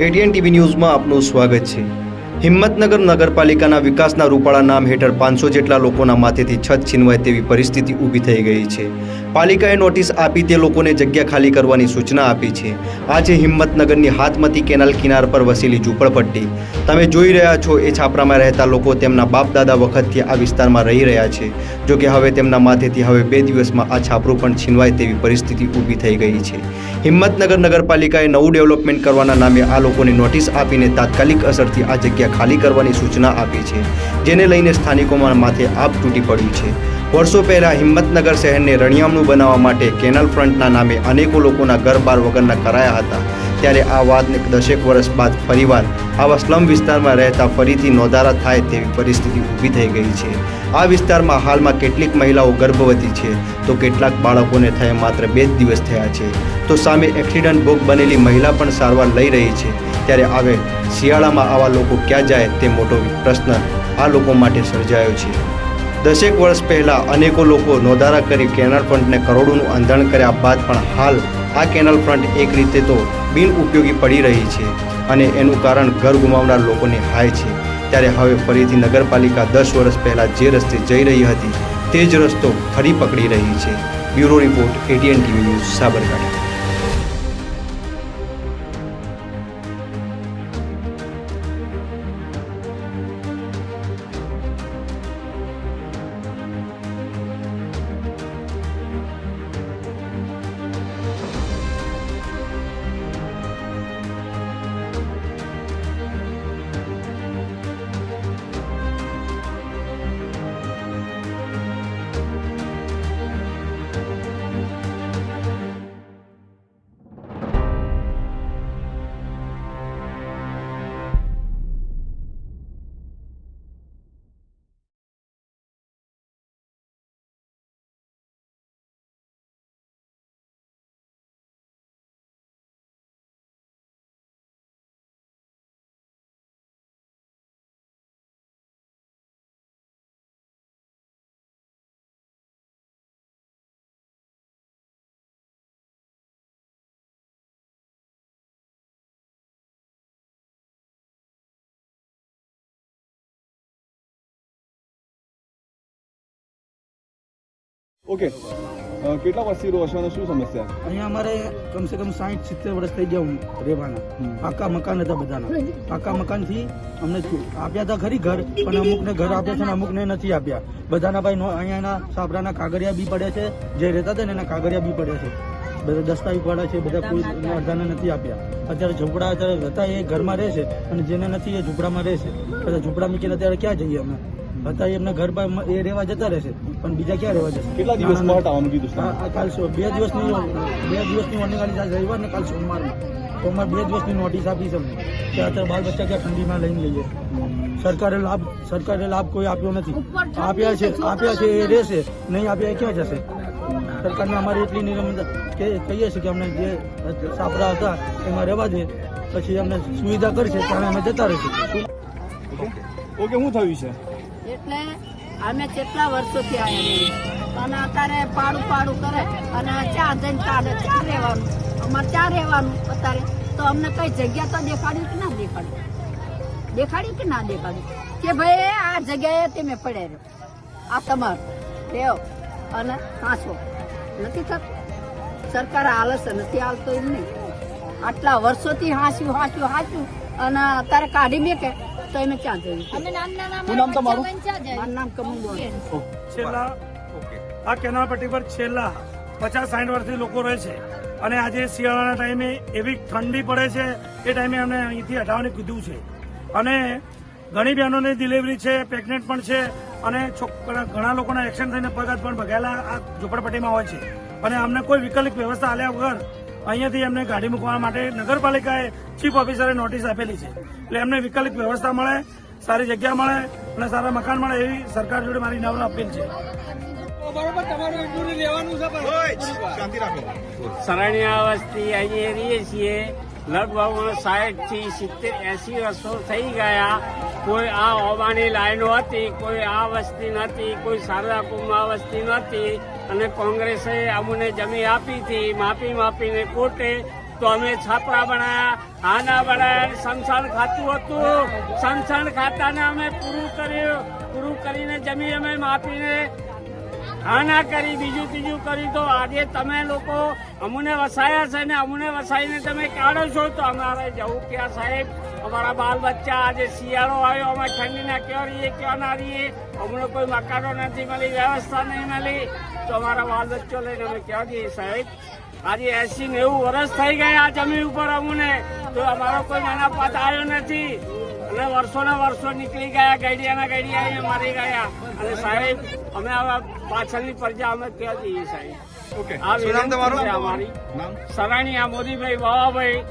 ATN TV ન્યૂઝમાં આપનું સ્વાગત છે. હિંમતનગર નગરપાલિકાના વિકાસના રૂપાળા નામ હેઠળ પાંચસો જેટલા લોકોના માથેથી છત છીનવાય તેવી પરિસ્થિતિ ઊભી થઈ ગઈ છે. પાલિકાએ નોટિસ આપી તે લોકોને જગ્યા ખાલી કરવાની સૂચના આપી છે. આજે હિંમતનગરની હાથમતી કેનાલ કિનાર પર વસેલી ઝૂંપડપટ્ટી. તમે જોઈ રહ્યા છો, એ છાપરામાં રહેતા લોકો તેમના બાપ દાદા વખતથી આ વિસ્તારમાં રહી રહ્યા છે. જો કે હવે તેમના માથેથી હવે બે દિવસમાં આ છાપરું પણ છીનવાય તેવી પરિસ્થિતિ ઊભી થઈ ગઈ છે. હિંમતનગર નગરપાલિકાએ નવું ડેવલપમેન્ટ કરવાના નામે આ લોકોને નોટિસ આપીને તાત્કાલિક અસરથી આ જગ્યા ખાલી કરવાની સૂચના આપી છે, જેને લઈને સ્થાનિકોમાં માથે આપ તૂટી પડ્યું છે. વર્ષો પહેલા હિંમતનગર શહેરને રણિયામણું બનાવવા માટે કેનલ ફ્રન્ટના નામે અનેકો લોકોના ઘર બાર વગરના કરાયા હતા. ત્યારે આ વાતને દસેક વર્ષ બાદ ફરીવાર આવા સ્લમ વિસ્તારમાં રહેતા ફરીથી નોંધારા થાય તેવી પરિસ્થિતિ ઊભી થઈ ગઈ છે. આ વિસ્તારમાં હાલમાં કેટલીક મહિલાઓ ગર્ભવતી છે. તો કેટલાક બાળકોને થયા માત્ર બે જ દિવસ થયા છે. તો સામે એક્સિડન્ટ ભોગ બનેલી મહિલા પણ સારવાર લઈ રહી છે. ત્યારે આવે. શિયાળામાં આવા લોકો ક્યાં જાય તે મોટો પ્રશ્ન આ લોકો માટે સર્જાયો છે. દસેક વર્ષ પહેલાં અનેકો લોકો નોંધારા કરી કેનાલ ફ્રન્ટને કરોડોનું અંધાણ કર્યા બાદ પણ હાલ આ કેનાલ ફ્રન્ટ એક રીતે તો બિન ઉપયોગી પડી રહી છે અને એનું કારણ ઘર ગુમાવનાર લોકોને હાય છે. ત્યારે હવે ફરીથી નગરપાલિકા દસ વર્ષ પહેલાં જે રસ્તે જઈ રહી હતી તે જ રસ્તો ફરી પકડી રહી છે. Bureau report, ATN TV news, Sabarkantha. Okay કેટલા વર્ષથી રહો છો અને શું સમસ્યા? અહીંયા અમારે કમસે કમ સાઠ સિત્તેર વર્ષ થઈ ગયા હું રહેવાના. પાકા મકાન હતા બધાના. પાકા મકાનથી અમને આપ્યા હતા ખરી ઘર પણ અમુકને ઘર આપ્યા છે ને અમુકને નથી આપ્યા. બધાના ભાઈ નો- અહીંયાના સાપરાના કાગળિયા બી પડ્યા છે. જે રહેતા હતા ને એના કાગળિયા બી પડ્યા છે. બધા દસ્તાવેજ પડ્યા છે બધા કોઈ અડધાને નથી આપ્યા. અત્યારે ઝૂંપડા અત્યારે હતા એ ઘરમાં રહે છે અને જેને નથી એ ઝૂંપડામાં રહે છે. બધા ઝૂંપડા મૂકીને અત્યારે ક્યાં જઈએ અમે? હતા એમને ઘર પર એ રહેવા જતા રહેશે પણ બીજા ક્યાં રહેવા જશે? કેટલા દિવસમાં આવવાનું કીધું કાલ બે દિવસની બે દિવસની વોર્નિંગ આલી આજ રવિવાર ને કાલ સોમવારની. સોમવાર બે દિવસની નોટિસ આપી છે અમને કે અત્યારે બાળ બચ્ચા ક્યાં ઠંડીમાં લઈને લઈએ સરકારે લાભ સરકારે લાભ કોઈ આપ્યો નથી. આપ્યા છે આપ્યા છે એ રહેશે નહીં આપ્યા એ ક્યાં જશે? સરકારને અમારી એટલી નિરમતા કે કહીએ છીએ કે અમને જે સાપરા હતા એમાં રહેવા દે પછી અમને સુવિધા કરશે ત્યારે અમે જતા રહીશું. ઓકે શું થયું છે? એટલે અમે કેટલા વર્ષોથી આવ્યા અને અત્યારે પાડું પાડું કરે અને ચાર જઈને કાઢે ચા રહેવાનું? અમારે ચા રહેવાનું અત્યારે? તો અમને કઈ જગ્યા તો દેખાડ્યું કે ના દેખાડ્યું? દેખાડી કે ના દેખાડ્યું? કે ભાઈ આ જગ્યાએ તમે પડ્યા રહ્યો. આ તમારું. લેવો અને હાંસો નથી થતું. સરકાર હાલશે નથી હાલતો એમ નહીં. આટલા વર્ષોથી હાંસ્યું હાંસ્યું હાંસ્યું. અને અત્યારે કાઢી મેકે તો ક્યાં જવું નામ તમારું? મારું નામ કમું છેલ્લા આ કેનાલ પટ્ટી પર છેલ્લા પચાસ સાઠ વર્ષથી લોકો રહે છે. અને આજે શિયાળાના ટાઈમે એવી ઠંડી પડે છે એ ટાઈમે અમને અહીંથી હટાવવાની કીધું છે. અને ઘણી બહેનોની ડિલિવરી છે પ્રેગ્નેન્ટ પણ છે અને છોકરા ઘણા લોકોના એક્સિડન્ટ થઈને પગાત પણ ભગાયેલા આ ઝુંપડપટ્ટીમાં હોય છે. અને અમને કોઈ વિકલ્પ વ્યવસ્થા આલ્યા વગર અહીંયાથી એમને ગાડી મૂકવા માટે નગરપાલિકાએ ચીફ ઓફિસરે નોટિસ આપેલી છે. એટલે એમને વિકલ્પ વ્યવસ્થા મળે સારી જગ્યા મળે અને સારા મકાન મળે એવી સરકાર જોડે મારી નમ્ર અપીલ છે. સરણિયા વસ્તી અહીં રહીએ છીએ. લગભગ સાઠથી સિત્તેર, એસી વર્ષો થઈ ગયા. કોઈ આ ઓબાની લાઈનો હતી, કોઈ આ વસ્તી નથી, કોઈ શારદા કુંભમાં વસ્તી નથી. અને કોંગ્રેસે અમને જમી આપી હતી. માપી માપીને કોર્ટે તો અમે છાપરા બનાયા આના બનાયા સંસાર ખાતું હતું. સંસાર ખાતાને અમે પૂરું કર્યું. પૂરું કરીને જમી અમે માપીને આના કરી. બીજું ત્રીજું કરી તો આજે તમે લોકો અમને વસાયા છે ને અમને વસાઈને તમે કાઢો છો તો અમારે જવું ક્યાં સાહેબ? અમારા બાલ બચ્ચા આજે શિયાળો આવ્યો, અમે ઠંડીના ક્યાં રહીએ, ક્યાં ના રહીએ? અમને કોઈ મકાનો નથી મળી, વ્યવસ્થા નહીં મળી. તો અમારા બાલ બચ્ચો લઈને અમે ક્યાં જઈએ સાહેબ? આજે એસી નેવું વર્ષ થઈ ગયા આ જમીન ઉપર અમને. તો અમારો કોઈ નાના મનાપાત આવ્યો નથી. અને વર્ષોના વર્ષો નીકળી ગયા ગઈડિયાના ગઈડિયા મરી ગયા અને સાહેબ અમે હવે પાછળની પ્રજા અમે ત્યાં જઈએ સાહેબ. આ વિનંતી અમારી. સરાણી આ મોદીભાઈ વાવાભાઈ